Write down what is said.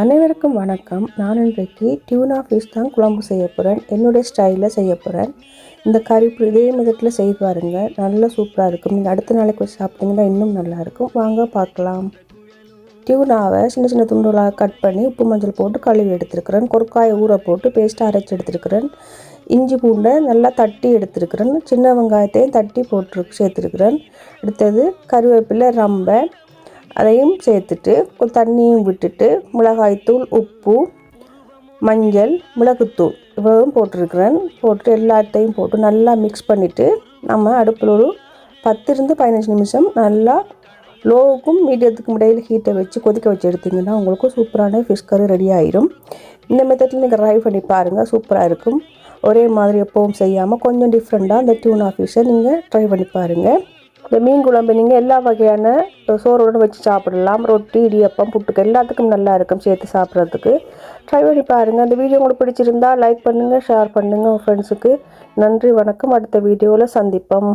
அனைவருக்கும் வணக்கம். நான் இன்றைக்கு டியூனா ஃபிஷ் தான் குழம்பு செய்ய போகிறேன் என்னுடைய ஸ்டைலில் செய்ய போகிறேன் இந்த கறி இதே மெதட்டில் செய்து பாருங்க. நல்லா சூப்பராக இருக்கும். நீங்கள் அடுத்த நாளைக்கு வச்சு சாப்பிட்டீங்கன்னா இன்னும் நல்லாயிருக்கும் வாங்க பார்க்கலாம். டியூனாவை சின்ன சின்ன துண்டுகளாக கட் பண்ணி உப்பு மஞ்சள் போட்டு கழுவி எடுத்துருக்கிறேன். கொர்க்காயை ஊற போட்டு பேஸ்ட்டாக அரைச்சி எடுத்துருக்கிறேன். இஞ்சி பூண்டை நல்லா தட்டி எடுத்துருக்கிறேன். சின்ன வெங்காயத்தையும் தட்டி போட்டு சேர்த்துருக்கிறேன். அடுத்தது கருவேப்பிலை ரம்பை அதையும் சேர்த்துட்டு தண்ணியும் விட்டுட்டு மிளகாய்த்தூள் உப்பு மஞ்சள் மிளகுத்தூள் இவ்வளவும் போட்டிருக்கிறேன். போட்டு எல்லாத்தையும் போட்டு நல்லா மிக்ஸ் பண்ணிவிட்டு நம்ம அடுப்பில் ஒரு பத்துலேருந்து பதினஞ்சு நிமிஷம் நல்லா லோவுக்கும் மீடியத்துக்கும் இடையில் ஹீட்டை வச்சு கொதிக்க வச்சு எடுத்திங்கன்னா உங்களுக்கு சூப்பரான ஃபிஷ் கறி ரெடி ஆயிரும். இந்த மெத்தடில் நீங்கள் ட்ரை பண்ணி பாருங்கள் சூப்பராக இருக்கும். ஒரே மாதிரி எப்பவும் செய்யாமல் கொஞ்சம் டிஃப்ரெண்ட்டாக அந்த டியூனா ஃபிஷ்ஷை நீங்கள் ட்ரை பண்ணி பாருங்கள் இந்த மீன் குழம்பு நீங்கள் எல்லா வகையான சோறுடன் வச்சு சாப்பிடலாம். ரொட்டி இடியப்பம் புட்டுக்கு எல்லாத்துக்கும் நல்லா இருக்கும் சேர்த்து சாப்பிட்றதுக்கு. ட்ரை பண்ணி பாருங்கள் அந்த வீடியோ உங்களுக்கு பிடிச்சிருந்தா லைக் பண்ணுங்கள் ஷேர் பண்ணுங்கள் உங்கள் ஃப்ரெண்ட்ஸுக்கு நன்றி வணக்கம். அடுத்த வீடியோவில் சந்திப்போம்.